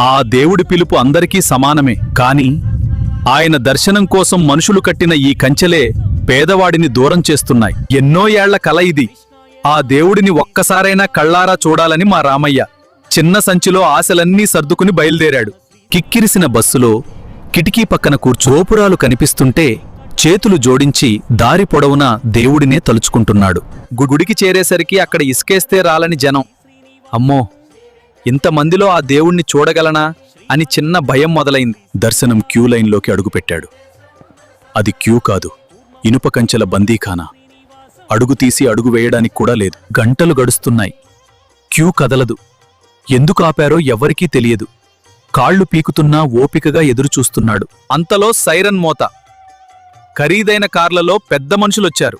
ఆ దేవుడి పిలుపు అందరికీ సమానమే. కాని ఆయన దర్శనం కోసం మనుషులు కట్టిన ఈ కంచెలే పేదవాడిని దూరం చేస్తున్నాయి. ఎన్నో ఏళ్ళ కల ఇది. ఆ దేవుడిని ఒక్కసారైనా కళ్ళారా చూడాలని మా రామయ్య చిన్న సంచిలో ఆశలన్నీ సర్దుకుని బయలుదేరాడు. కిక్కిరిసిన బస్సులో కిటికీ పక్కన కూర్చోపురాలు కనిపిస్తుంటే చేతులు జోడించి దారి పొడవునా దేవుడినే తలుచుకుంటున్నాడు. గుడికి చేరేసరికి అక్కడ ఇసుకేస్తే రాలని జనం. అమ్మో! ఇంతమందిలో ఆ దేవుణ్ణి చూడగలనా అని చిన్న భయం మొదలైంది. దర్శనం క్యూ లైన్లోకి అడుగుపెట్టాడు. అది క్యూ కాదు ఇనుప కంచెల బందీఖానా. అడుగు తీసి అడుగు వేయడానికి కూడా లేదు. గంటలు గడుస్తున్నాయి. క్యూ కదలదు. ఎందుకు ఆపారో ఎవ్వరికీ తెలియదు. కాళ్ళు పీకుతున్నా ఓపికగా ఎదురుచూస్తున్నాడు. అంతలో సైరన్ మోత. ఖరీదైన కార్లలో పెద్ద మనుషులొచ్చారు.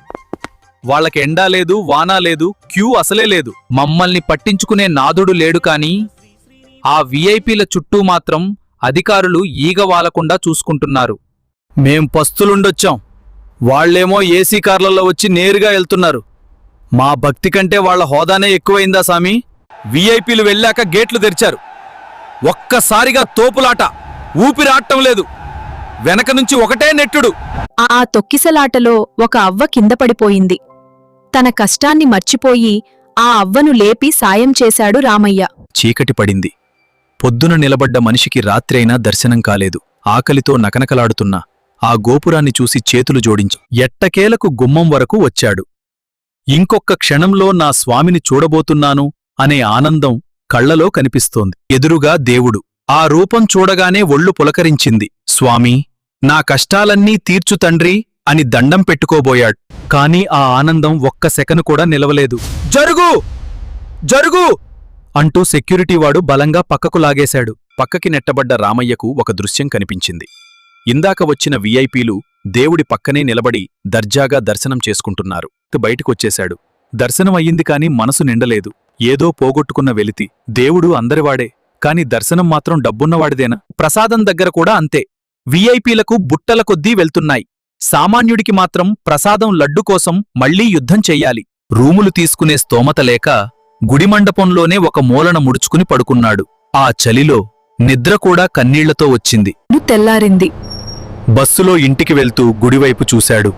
వాళ్ళకి ఎండా లేదు వానా లేదు క్యూ అసలే లేదు. మమ్మల్ని పట్టించుకునే నాదుడు లేడు కాని ఆ విఐపీల చుట్టూ మాత్రం అధికారులు ఈగ వాలకుండా చూసుకుంటున్నారు. మేం పస్తులుండొచ్చాం. వాళ్ళేమో ఏసీ కార్లలో వచ్చి నేరుగా వెళ్తున్నారు. మా భక్తి కంటే వాళ్ళ హోదానే ఎక్కువైందా సామి? విఐపీలు వెళ్ళాక గేట్లు తెరిచారు. ఒక్కసారిగా తోపులాట. ఊపిరాటం లేదు. వెనక నుంచి ఒకటే నెట్టుడు. ఆ తొక్కిసలాటలో ఒక అవ్వ కింద పడిపోయింది. తన కష్టాన్ని మర్చిపోయి ఆ అవ్వను లేపి సాయం చేశాడు రామయ్య. చీకటి పడింది. పొద్దున నిలబడ్డ మనిషికి రాత్రైనా దర్శనం కాలేదు. ఆకలితో నకనకలాడుతున్న. ఆ గోపురాన్ని చూసి చేతులు జోడించు. ఎట్టకేలకు గుమ్మం వరకు వచ్చాడు. ఇంకొక్క క్షణంలో నా స్వామిని చూడబోతున్నాను అనే ఆనందం కళ్ళలో కనిపిస్తోంది. ఎదురుగా దేవుడు. ఆ రూపం చూడగానే ఒళ్ళు పులకరించింది. స్వామీ! నా కష్టాలన్నీ తీర్చు తండ్రి అని దండం పెట్టుకోబోయాడు. కాని ఆ ఆనందం ఒక్క సెకను కూడా నిలవలేదు. జరుగు! జరుగు! అంటూ సెక్యూరిటీ వాడు బలంగా పక్కకు లాగేశాడు. పక్కకి నెట్టబడ్డ రామయ్యకు ఒక దృశ్యం కనిపించింది. ఇందాక వచ్చిన విఐపీలు దేవుడి పక్కనే నిలబడి దర్జాగా దర్శనం చేసుకుంటున్నారు. బయటకొచ్చేశాడు. దర్శనం అయ్యింది కాని మనసు నిండలేదు. ఏదో పోగొట్టుకున్న వెలితి. దేవుడు అందరివాడే. కాని దర్శనం మాత్రం డబ్బున్నవాడిదేనా? ప్రసాదం దగ్గర కూడా అంతే. విఐపీలకు బుట్టల కొద్దీ వెళ్తున్నాయి. సామాన్యుడికి మాత్రం ప్రసాదం లడ్డు కోసం మళ్ళీ యుద్ధం చెయ్యాలి రూములు తీసుకునే స్తోమత లేక గుడిమండపంలోనే ఒక మూలన ముడుచుకుని పడుకున్నాడు. ఆ చలిలో నిద్ర కూడా కన్నీళ్ళతో వచ్చింది. తెల్లారింది. బస్సులో ఇంటికి వెళ్తూ గుడివైపు చూశాడు.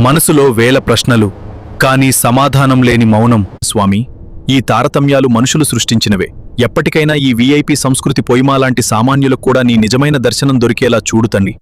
మనసులో వేల ప్రశ్నలు కాని సమాధానం లేని మౌనం. స్వామి ఈ తారతమ్యాలు మనుషులు సృష్టించినవే. ఎప్పటికైనా ఈ వీఐపీ సంస్కృతి పొయ్యిమాలాంటి సామాన్యులకు కూడా నీ నిజమైన దర్శనం దొరికేలా చూడుతండి